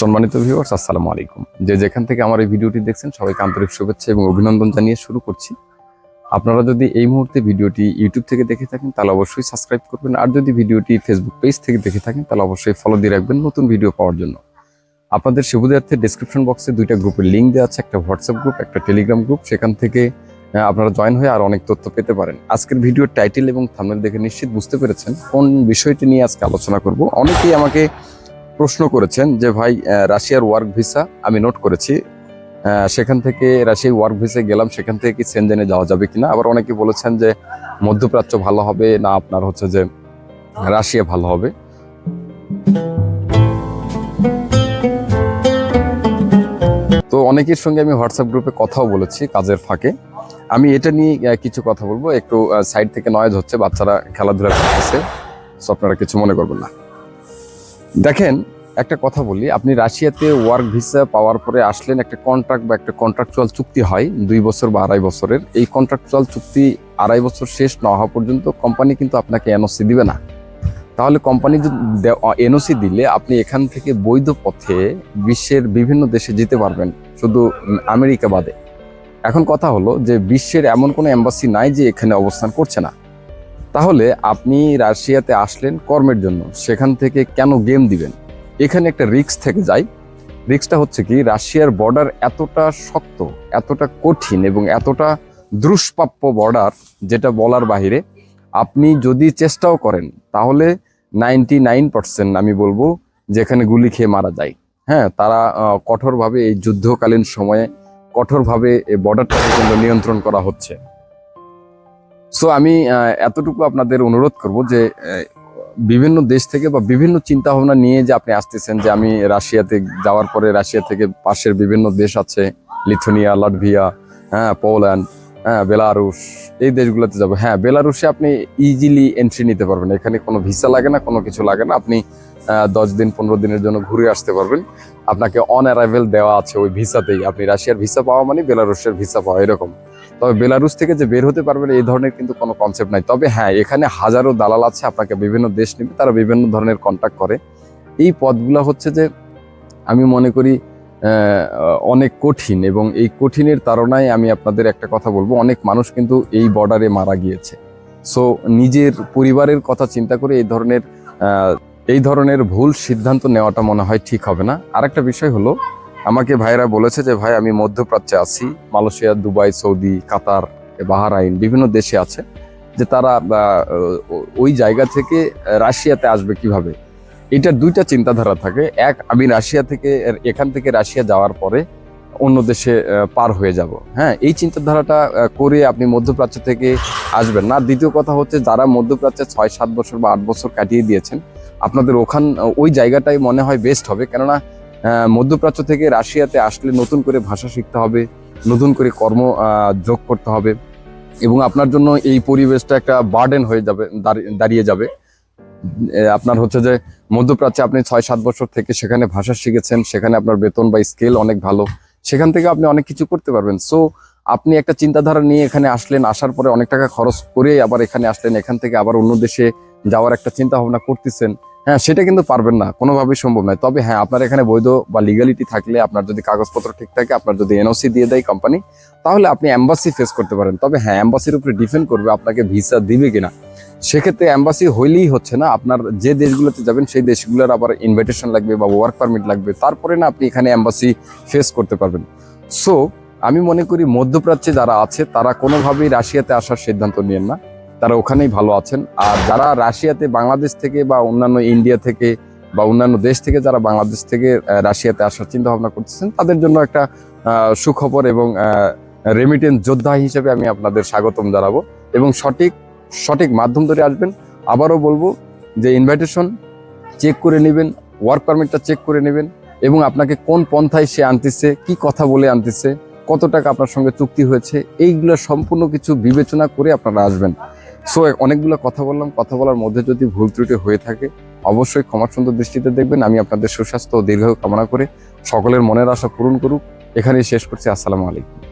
সম্মানিত ভিউয়ার্স আসসালামু আলাইকুম। যে যেখান থেকে আমার এই ভিডিওটি দেখছেন, সবাইকে আন্তরিক শুভেচ্ছা এবং অভিনন্দন জানিয়ে শুরু করছি। আপনারা যদি এই মুহূর্তে ভিডিওটি ইউটিউব থেকে দেখে থাকেন, তাহলে অবশ্যই সাবস্ক্রাইব করবেন। আর যদি ভিডিওটি ফেসবুক পেজ থেকে দেখে থাকেন, তাহলে অবশ্যই ফলো দিয়ে রাখবেন নতুন ভিডিও পাওয়ার জন্য। আপনাদের সুবিধার্থে ডিসক্রিপশন বক্সে দুইটা গ্রুপের লিঙ্ক দেওয়া আছে, একটা হোয়াটসঅ্যাপ গ্রুপ একটা টেলিগ্রাম গ্রুপ সেখান থেকে আপনারা জয়েন হয়ে আর অনেক তথ্য পেতে পারেন। আজকের ভিডিওর টাইটেল এবং থাম্বনেল দেখে নিশ্চিত বুঝতে পেরেছেন কোন বিষয়টি নিয়ে আজকে আলোচনা করব। অনেকেই আমাকে প্রশ্ন করেছেন যে, ভাই রাশিয়ার ওয়ার্ক ভিসা আমি নোট করেছি। সেখান থেকে রাশিয়ায় ওয়ার্ক ভিসায় গেলাম, সেখান থেকে কি সেনজেনে যাওয়া যাবে কিনা? আবার অনেকে বলেছেন যে, মধ্যপ্রাচ্য ভালো হবে, না আপনার হচ্ছে যে, রাশিয়া ভালো হবে। তো অনেকের সঙ্গে আমি হোয়াটসঅ্যাপ গ্রুপে কথাও বলেছি কাজের ফাঁকে। আমি এটা নিয়ে কিছু কথা বলব। একটু সাইড থেকে নয়েজ হচ্ছে, বাচ্চারা খেলাধুলা করতেছে সো আপনারা কিছু মনে করবেন না। দেখেন, একটা কথা বলি, আপনি রাশিয়াতে ওয়ার্ক ভিসা পাওয়ার পরে আসলেন, একটা কন্ট্রাক্ট বা একটা কন্ট্রাকচুয়াল চুক্তি হয়, দুই বছর বা আড়াই বছরের। এই কন্ট্রাকচুয়াল চুক্তি আড়াই বছর শেষ না হওয়া পর্যন্ত কোম্পানি কিন্তু আপনাকে এনওসি দিবে না। তাহলে কোম্পানি এনওসি দিলে আপনি এখান থেকে বৈধ পথে বিশ্বের বিভিন্ন দেশে যেতে পারবেন, শুধু আমেরিকা বাদে। এখন কথা হলো যে বিশ্বের এমন কোনো এম্বাসি নাই যে এখানে অবস্থান করছে না। তাহলে আপনি রাশিয়াতে আসলেন কর্মের জন্য। সেখান থেকে কেন গেম দিবেন? এখানে একটা রিস্ক থেকে যায় রিস্কটা হচ্ছে কি, রাশিয়ার বর্ডার এতটা শক্ত, এতটা কঠিন এবং এতটা দুষ্প্রাপ্য বর্ডার যেটা বলার বাহিরে, আপনি যদি চেষ্টাও করেন, তাহলে নাইনটি নাইন পার্সেন্ট আমি বলব যেখানে গুলি খেয়ে মারা যায়। হ্যাঁ তারা কঠোরভাবে এই যুদ্ধকালীন সময়ে কঠোরভাবে এই বর্ডারটাকে কিন্তু নিয়ন্ত্রণ করা হচ্ছে। সো আমি এতটুকু আপনাদের অনুরোধ করব যে বিভিন্ন দেশ থেকে বা বিভিন্ন চিন্তা ভাবনা নিয়ে যে আপনি আসতেছেন যে আমি রাশিয়াতে যাওয়ার পরে রাশিয়া থেকে পাশের বিভিন্ন দেশ আছে, লিথুনিয়া, লাটভিয়া হ্যাঁ পোল্যান্ড হ্যাঁ বেলারুশ, এই দেশগুলোতে যাব। হ্যাঁ বেলারুশে আপনি ইজিলি এন্ট্রি নিতে পারবেন। এখানে কোনো ভিসা লাগে না, কোনো কিছু লাগে না। আপনি দশ দিন, পনেরো দিনের জন্য ঘুরে আসতে পারবেন। আপনাকে অন অ্যারাইভেল দেওয়া আছে ওই ভিসাতেই আপনি রাশিয়ার ভিসা পাওয়া মানে বেলারুশের ভিসা পাওয়া, এরকম। তবে বেলারুস থেকে যে বের হতে পারবেন এই ধরনের কিন্তু কোনো কনসেপ্ট নাই। তবে হ্যাঁ এখানে হাজারো দালাল আছে, আপনাকে বিভিন্ন দেশ নেবে, তারা বিভিন্ন ধরনের কন্ট্যাক্ট করে। এই পদগুলো হচ্ছে যে, আমি মনে করি অনেক কঠিন এবং এই কঠিনের তারণায় আমি আপনাদের একটা কথা বলব, অনেক মানুষ কিন্তু এই বর্ডারে মারা গিয়েছে। সো নিজের পরিবারের কথা চিন্তা করে এই ধরনের এই ধরনের ভুল সিদ্ধান্ত নেওয়াটা মনে হয় ঠিক হবে না। আরেকটা বিষয় হলো আমাকে ভাইরা বলেছে যে, ভাই, আমি মধ্যপ্রাচ্যে আছি। Malaysia, Dubai, Saudi, Qatar, Bahrain বিভিন্ন দেশে আছে। যে তারা ওই জায়গা থেকে রাশিয়াতে আসবে কীভাবে? এটার দুইটা চিন্তাধারা থাকে। এক, আমি রাশিয়া থেকে, এখান থেকে রাশিয়া যাওয়ার পরে অন্য দেশে পার হয়ে যাব। হ্যাঁ এই চিন্তাধারাটা করে আপনি মধ্যপ্রাচ্য থেকে আসবেন না। দ্বিতীয় কথা হচ্ছে, যারা মধ্যপ্রাচ্যে ছয়, সাত বছর বা আট বছর কাটিয়ে দিয়েছেন, আপনাদের ওখান, ওই জায়গাটাই মনে হয় বেস্ট হবে। কেননা মধ্যপ্রাচ্য থেকে রাশিয়াতে আসলে নতুন করে ভাষা শিখতে হবে, নতুন করে কর্ম যোগ করতে হবে এবং আপনার জন্য এই পরিবেশটা একটা বার্ডেন হয়ে যাবে, দাঁড়ি- দাঁড়িয়ে যাবে। আপনার হচ্ছে যে মধ্যপ্রাচ্যে আপনি ছয় সাত বছর থেকে সেখানে ভাষা শিখেছেন, সেখানে আপনার বেতন বা স্কেল অনেক ভালো, সেখান থেকে আপনি অনেক কিছু করতে পারবেন। সো আপনি একটা চিন্তাধারা নিয়ে এখানে আসলেন, আসার পরে অনেক টাকা খরচ করে আবার এখানে আসলেন, এখান থেকে আবার অন্য দেশে যাওয়ার একটা চিন্তা ভাবনা করতেছেন। হ্যাঁ সেটা কিন্তু পারবেন না, কোনোভাবেই সম্ভব নয়। তবে হ্যাঁ আপনার এখানে বৈধ বা লিগালিটি থাকলে আপনার যদি কাগজপত্র ঠিক থাকে, আপনার যদি এনওসি দিয়ে দেয় কোম্পানি তাহলে আপনি অ্যাম্বাসি ফেস করতে পারেন। তবে হ্যাঁ অ্যাম্বাসির উপরে ডিপেন্ড করবে আপনাকে ভিসা দিবে কিনা। সেক্ষেত্রে অ্যাম্বাসি হইলেই হচ্ছে না, আপনার যে দেশগুলোতে যাবেন, সেই দেশগুলোর আবার ইনভাইটেশন লাগবে বা ওয়ার্ক পারমিট লাগবে। তারপরে না আপনি এখানে অ্যাম্বাসি ফেস করতে পারবেন। সো আমি মনে করি মধ্যপ্রাচ্যে যারা আছে, তারা কোনোভাবেই রাশিয়াতে আসার সিদ্ধান্ত নিয়েন না। তারা ওখানেই ভালো আছেন। আর যারা রাশিয়াতে বাংলাদেশ থেকে বা অন্যান্য ইন্ডিয়া থেকে বা অন্যান্য দেশ থেকে যারা বাংলাদেশ থেকে রাশিয়াতে আসার চিন্তা ভাবনা করতেছেন, তাদের জন্য একটা সুখবর এবং রেমিটেন্স যোদ্ধা হিসেবে আমি আপনাদের স্বাগতম জানাব। এবং সঠিক সঠিক মাধ্যম ধরে আসবেন। আবারও বলব যে ইনভাইটেশন চেক করে নেবেন ওয়ার্ক পারমিটটা চেক করে নেবেন এবং আপনাকে কোন পন্থায় সে আনতেছে, কি কথা বলে আনতেছে, কত টাকা আপনার সঙ্গে চুক্তি হয়েছে, এইগুলো সম্পূর্ণ কিছু বিবেচনা করে আপনারা আসবেন। সো অনেকগুলো কথা বললাম। কথা বলার মধ্যে যদি ভুল ত্রুটি হয়ে থাকে, অবশ্যই ক্ষমা সুন্দর দৃষ্টিতে দেখবেন। আমি আপনাদের সুস্বাস্থ্য ও দীর্ঘ কামনা করে সকলের মনের আশা পূরণ করুক। এখানেই শেষ করছি। আসসালামু আলাইকুম।